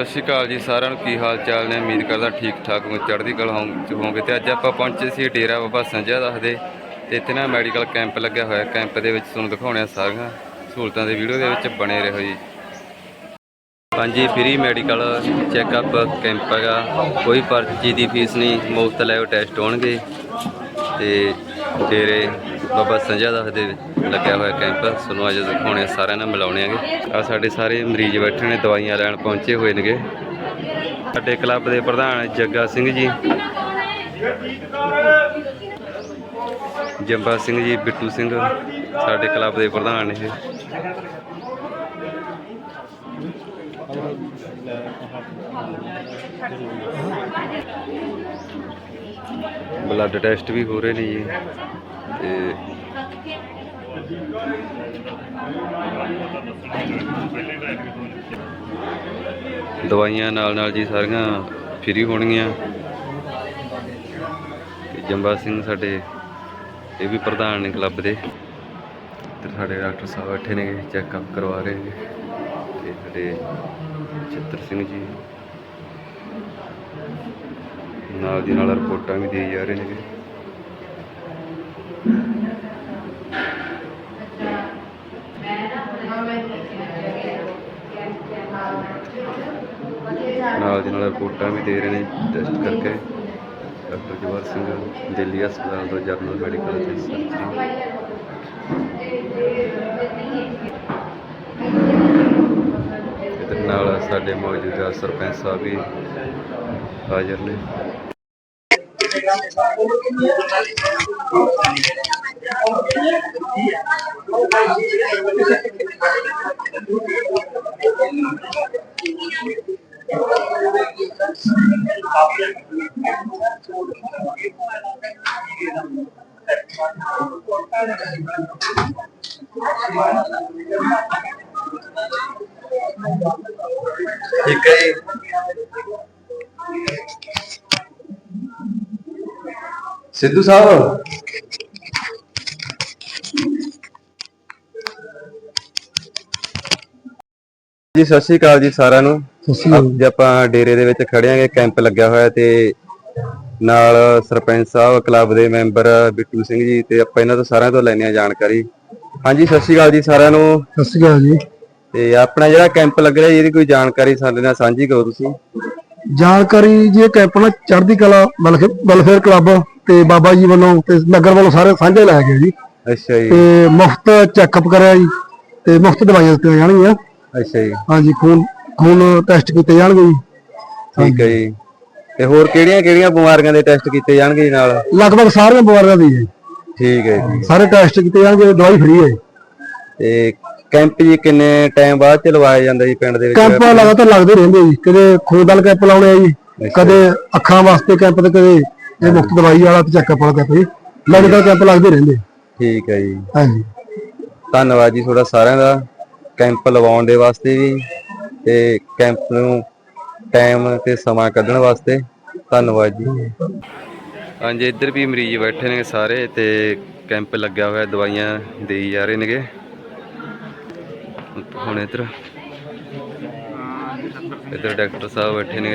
ਸਤਿ ਸ਼੍ਰੀ ਅਕਾਲ ਜੀ, ਸਾਰਿਆਂ ਨੂੰ ਕੀ ਹਾਲ ਚਾਲ ਨੇ? ਉਮੀਦ ਕਰਦਾ ਠੀਕ ਠਾਕ ਹੋ ਚੜ੍ਹਦੀ ਕਲਾ ਹੋਂ- ਹੋਵੋਗੇ। ਤੇ ਅੱਜ ਆਪਾਂ ਪਹੁੰਚੇ ਸੀ ਡੇਰਾ ਬਾਬਾ ਸੰਜਾ ਦੱਸਦੇ ਤੇ ਇੱਥੇ ਨਾ ਮੈਡੀਕਲ ਕੈਂਪ ਲੱਗਿਆ ਹੋਇਆ। ਕੈਂਪ ਦੇ ਵਿੱਚ ਤੁਹਾਨੂੰ ਦਿਖਾਉਣੇ ਆ ਸਾਰੀਆਂ ਸਹੂਲਤਾਂ ਦੇ ਵੀਡੀਓ ਦੇ ਵਿੱਚ ਬਣੇ ਰਹੋ ਜੀ। ਹਾਂਜੀ, ਫ੍ਰੀ ਮੈਡੀਕਲ ਚੈੱਕਅਪ ਕੈਂਪ ਹੈਗਾ। ਕੋਈ ਪਰਚੀ ਦੀ ਫੀਸ ਨਹੀਂ, ਮੁਫਤ ਲੈਬ ਟੈਸਟ ਹੋਣਗੇ। ਤੇ ਡੇਰੇ ਬਾਬਾ ਸੰਜਾ ਦਾਸ ਦੇ ਲੱਗਿਆ ਹੋਇਆ ਕੈਂਪ। ਤੁਹਾਨੂੰ ਅੱਜ ਦਿਖਾਉਣੇ ਸਾਰਿਆਂ ਨਾਲ ਮਿਲਾਉਣੇ ਹੈਗੇ ਆ ਸਾਡੇ ਸਾਰੇ ਮਰੀਜ਼ ਬੈਠੇ ਨੇ, ਦਵਾਈਆਂ ਲੈਣ ਪਹੁੰਚੇ ਹੋਏ ਨੇਗੇ। ਸਾਡੇ ਕਲੱਬ ਦੇ ਪ੍ਰਧਾਨ ਜੱਗਾ ਸਿੰਘ ਜੀ। ਜੰਬਾ ਸਿੰਘ ਜੀ, ਬਿੱਟੂ ਸਿੰਘ, ਸਾਡੇ ਕਲੱਬ ਦੇ ਪ੍ਰਧਾਨ ਇਹ। ਬਲੱਡ ਟੈਸਟ ਵੀ ਹੋ ਰਹੇ ਨੇ ਜੀ। ਤੇ ਦਵਾਈਆਂ ਨਾਲ ਨਾਲ ਜੀ ਸਾਰੀਆਂ ਫ੍ਰੀ ਹੋਣਗੀਆਂ। ਤੇ ਜੰਬਾ ਸਿੰਘ ਸਾਡੇ ਇਹ ਵੀ ਪ੍ਰਧਾਨ ਨੇ ਕਲੱਬ ਦੇ। ਤੇ ਸਾਡੇ ਡਾਕਟਰ ਸਾਹਿਬ ਬੈਠੇ ਨੇ ਚੈੱਕਅਪ ਕਰਵਾ ਰਹੇ ਨੇ ਤੇ ਸਾਡੇ ਚਿੱਤਰ ਸਿੰਘ ਜੀ। ਨਾਲ ਦੀ ਨਾਲ ਰਿਪੋਰਟਾਂ ਵੀ ਦੇਈ ਜਾ ਰਹੇ ਨੇ ਨਾਲ ਦੀ ਨਾਲ ਰਿਪੋਰਟਾਂ ਵੀ ਦੇ ਰਹੇ ਨੇ ਟੈਸਟ ਕਰਕੇ। ਡਾਕਟਰ ਜਵਾਹਰ ਸਿੰਘ ਦਿੱਲੀ ਹਸਪਤਾਲ ਤੋਂ ਜਰਨਲ ਮੈਡੀਕਲ ਸਰਜਰੀ ਇਹਦੇ ਨਾਲ ਸਾਡੇ ਮੌਜੂਦਾ ਸਰਪੰਚ ਸਾਹਿਬ ਵੀ ਹਾਜ਼ਰ ਨੇ। ਠੀਕ ਹੈ ਜੀ। ਸਿੱਧੂ ਸਾਹਿਬ। ਜੀ ਸਤਿ ਸ਼੍ਰੀ ਅਕਾਲ ਜੀ ਸਾਰਿਆਂ ਨੂੰ। ਅੱਜ ਆਪਾਂ ਡੇਰੇ ਦੇ ਵਿੱਚ ਖੜੇ ਆਂਗੇ ਕੈਂਪ ਲੱਗਿਆ ਹੋਇਆ ਤੇ ਨਾਲ ਸਰਪੰਚ ਸਾਹਿਬ ਕਲੱਬ ਦੇ ਮੈਂਬਰ ਬਿੱਟੂ ਸਿੰਘ ਜੀ ਤੇ ਆਪਾਂ ਇਹਨਾਂ ਤੋਂ ਸਾਰਿਆਂ ਤੋਂ ਲੈਣੇ ਆ ਜਾਣਕਾਰੀ। ਹਾਂਜੀ ਸਤਿ ਸ਼੍ਰੀ ਅਕਾਲ ਜੀ ਸਾਰਿਆਂ ਨੂੰ। ਸਤਿ ਸ਼੍ਰੀ ਅਕਾਲ ਜੀ। ਤੇ ਆਪਣਾ ਜਿਹੜਾ ਕੈਂਪ ਲੱਗ ਰਿਹਾ ਜੀ, ਇਹਦੀ ਕੋਈ ਜਾਣਕਾਰੀ ਸਾਡੇ ਨਾਲ ਸਾਂਝੀ ਕਰੋ ਤੁਸੀਂ। ਜਾਣਕਾਰੀ ਜੀ ਇਹ ਕੈਂਪ ਨਾ ਚੜ੍ਹਦੀ ਕਲਾ ਵੈਲਫੇਅਰ ਕਲੱਬ ਤੇ ਬਾਬਾ ਜੀ ਵੱਲੋਂ ਤੇ ਨਗਰ ਵੱਲੋਂ ਸਾਰੇ ਸਾਂਝੇ ਲਾਇਆ ਗਿਆ ਜੀ। ਅੱਛਾ ਜੀ। ਤੇ ਮੁਫਤ ਚੈੱਕਅਪ ਕਰਿਆ ਜੀ ਤੇ ਮੁਫਤ ਦਵਾਈਆਂ ਦਿੱਤੀਆਂ ਜਾਣਗੀਆਂ। ਅੱਛਾ ਜੀ। ਹਾਂਜੀ ਖੂਨ ਖੂਨ ਟੈਸਟ ਕੀਤੇ ਜਾਣਗੇ ਜੀ। ਠੀਕ ਹੈ ਜੀ। ਤੇ ਹੋਰ ਕਿਹੜੀਆਂ ਕਿਹੜੀਆਂ ਬਿਮਾਰੀਆਂ ਦੇ ਟੈਸਟ ਕੀਤੇ ਜਾਣਗੇ ਜੀ ਨਾਲ? ਲਗਭਗ ਸਾਰੀਆਂ ਬਿਮਾਰੀਆਂ ਦੀ ਹੈ ਠੀਕ ਹੈ ਜੀ। ਸਾਰੇ ਟੈਸਟ ਕੀਤੇ ਜਾਣਗੇ ਦਵਾਈ ਫ੍ਰੀ ਹੈ ਤੇ ਕੈਂਪ ਜੀ ਕਿੰਨੇ ਟਾਈਮ ਬਾਅਦ ਚ ਲਵਾਇਆ ਜਾਂਦਾ ਜੀ ਪਿੰਡ ਦੇ ਵਿੱਚ? ਕੈਂਪ ਲਗਾਤਾਰ ਲੱਗਦੇ ਰਹਿੰਦੇ ਜੀ। ਕਦੇ ਖੂਨ ਦਾ ਕੈਂਪ ਲਾਉਣੇ ਆ ਜੀ ਕਦੇ ਅੱਖਾਂ ਵਾਸਤੇ ਕੈਂਪ ਤੇ ਕਦੇ ਇਹ ਮੁਫਤ ਦਵਾਈ ਵਾਲਾ ਤੇ ਚੈੱਕਅਪ ਵਾਲਾ ਕੈਂਪ ਜੀ। ਲਗਾਤਾਰ ਕੈਂਪ ਲੱਗਦੇ ਰਹਿੰਦੇ ਠੀਕ ਹੈ ਜੀ। ਹਾਂਜੀ। ਧੰਨਵਾਦ ਜੀ ਤੁਹਾਡਾ ਸਾਰਿਆਂ ਦਾ। ਕੈਂਪ ਲਵਾਉਣ ਦੇ ਵਾਸਤੇ ਵੀ ਤੇ ਕੈਂਪ ਨੂੰ ਟਾਈਮ ਤੇ ਸਮਾਂ ਕੱਢਣ ਵਾਸਤੇ। ਧੰਨਵਾਦ ਜੀ। ਹਾਂਜੀ ਇੱਧਰ ਵੀ ਮਰੀਜ਼ ਬੈਠੇ ਨੇ ਸਾਰੇ ਤੇ ਕੈਂਪ ਲੱਗਿਆ ਹੋਇਆ ਦਵਾਈਆਂ ਦੇਈ ਜਾ ਰਹੇ ਨੇਗੇ। ਹੁਣ ਇੱਧਰ। ਇੱਧਰ ਡਾਕਟਰ ਸਾਹਿਬ ਬੈਠੇ ਨੇ।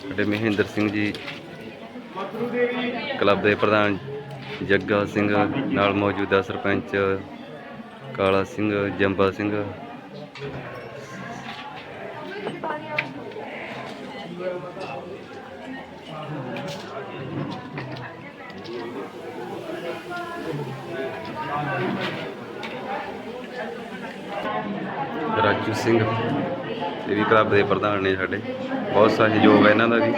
ਸਾਡੇ ਮਹਿੰਦਰ ਸਿੰਘ ਜੀ, ਕਲੱਬ ਦੇ ਪ੍ਰਧਾਨ ਜੱਗਾ ਸਿੰਘ, ਨਾਲ ਮੌਜੂਦਾ ਸਰਪੰਚ ਕਾਲਾ ਸਿੰਘ, ਜੰਬਾ ਸਿੰਘ। ਰਾਜੂ ਸਿੰਘ, ਇਹ ਵੀ ਕਲੱਬ ਦੇ ਪ੍ਰਧਾਨ ਨੇ ਸਾਡੇ। ਬਹੁਤ ਸਹਿਯੋਗ ਹੈ ਇਹਨਾਂ ਦਾ ਵੀ।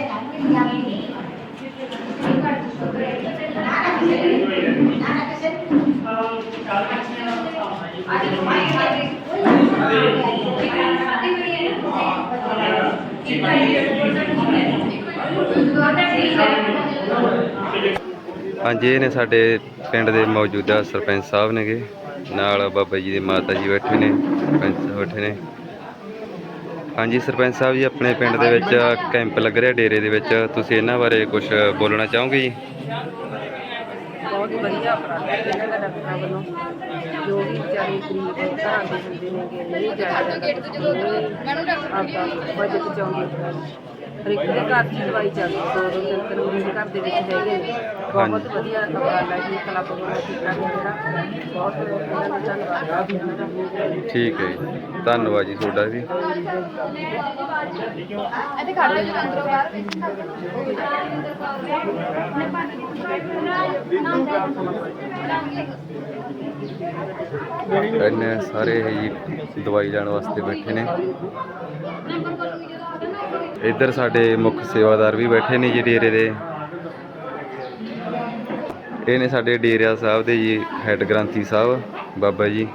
ਹਾਂਜੀ, ਇਹ ਨੇ ਸਾਡੇ ਪਿੰਡ ਦੇ ਮੌਜੂਦਾ ਸਰਪੰਚ ਸਾਹਿਬ ਨੇਗੇ। ਨਾਲ ਬਾਬਾ ਜੀ ਦੇ ਮਾਤਾ ਜੀ ਬੈਠੇ ਨੇ ਸਰਪੰਚ ਬੈਠੇ ਨੇ। ਹਾਂਜੀ ਸਰਪੰਚ ਸਾਹਿਬ ਜੀ ਆਪਣੇ ਪਿੰਡ ਦੇ ਵਿੱਚ ਕੈਂਪ ਲੱਗ ਰਿਹਾ ਡੇਰੇ ਦੇ ਵਿੱਚ। ਤੁਸੀਂ ਇਹਨਾਂ ਬਾਰੇ ਕੁਝ ਬੋਲਣਾ ਚਾਹੋਗੇ ਜੀ? ਬਹੁਤ ਵਧੀਆ ਉਪਰਾਲਾ ਇਹਨਾਂ ਦਾ ਡਾਕਟਰਾਂ ਵੱਲੋਂ। ਜੋ ਵੀ ਵਿਚਾਰੇ ਗਰੀਬ ਘਰਾਂ ਦੇ ਹੁੰਦੇ ਨੇਗੇ ਨਹੀਂ ਜਾ ਸਕਦੇ ਆਪਦਾ ਬਜਟ ਚਾਉਂਦੇ ਹਰ ਇੱਕ ਦੇ ਘਰ 'ਚ ਦਵਾਈ ਚੱਲਦੀ ਦੋ ਦੋ ਤਿੰਨ ਤਿੰਨ ਮਰੀਜ਼ ਘਰ ਦੇ ਵਿੱਚ ਹੈਗੇ ਨੇ। ਬਹੁਤ ਵਧੀਆ ਉਪਰਾਲਾ ਹੈ ਜੀ ਕਲੱਬ ਵੱਲੋਂ ਕੀਤਾ ਗਿਆ ਜਿਹੜਾ। ਬਹੁਤ ਇਹਨਾਂ ਦਾ ਧੰਨਵਾਦ ਹੈ ਇਹਨਾਂ ਦਾ ਠੀਕ ਹੈ ਜੀ। ਧੰਨਵਾਦ ਜੀ ਤੁਹਾਡਾ ਵੀ। ਇੰਨੇ ਸਾਰੇ ਹੀ ਦਵਾਈ ਲੈਣ ਵਾਸਤੇ ਬੈਠੇ ਨੇ। ਇੱਧਰ ਸਾਡੇ ਮੁੱਖ ਸੇਵਾਦਾਰ ਵੀ ਬੈਠੇ ਨੇ ਜੀ ਡੇਰੇ ਦੇ। ਇਹ ਨੇ ਸਾਡੇ ਡੇਰਿਆ ਸਾਹਿਬ ਦੇ ਜੀ, ਹੈੱਡ ਗ੍ਰੰਥੀ ਸਾਹਿਬ, ਬਾਬਾ ਜੀ।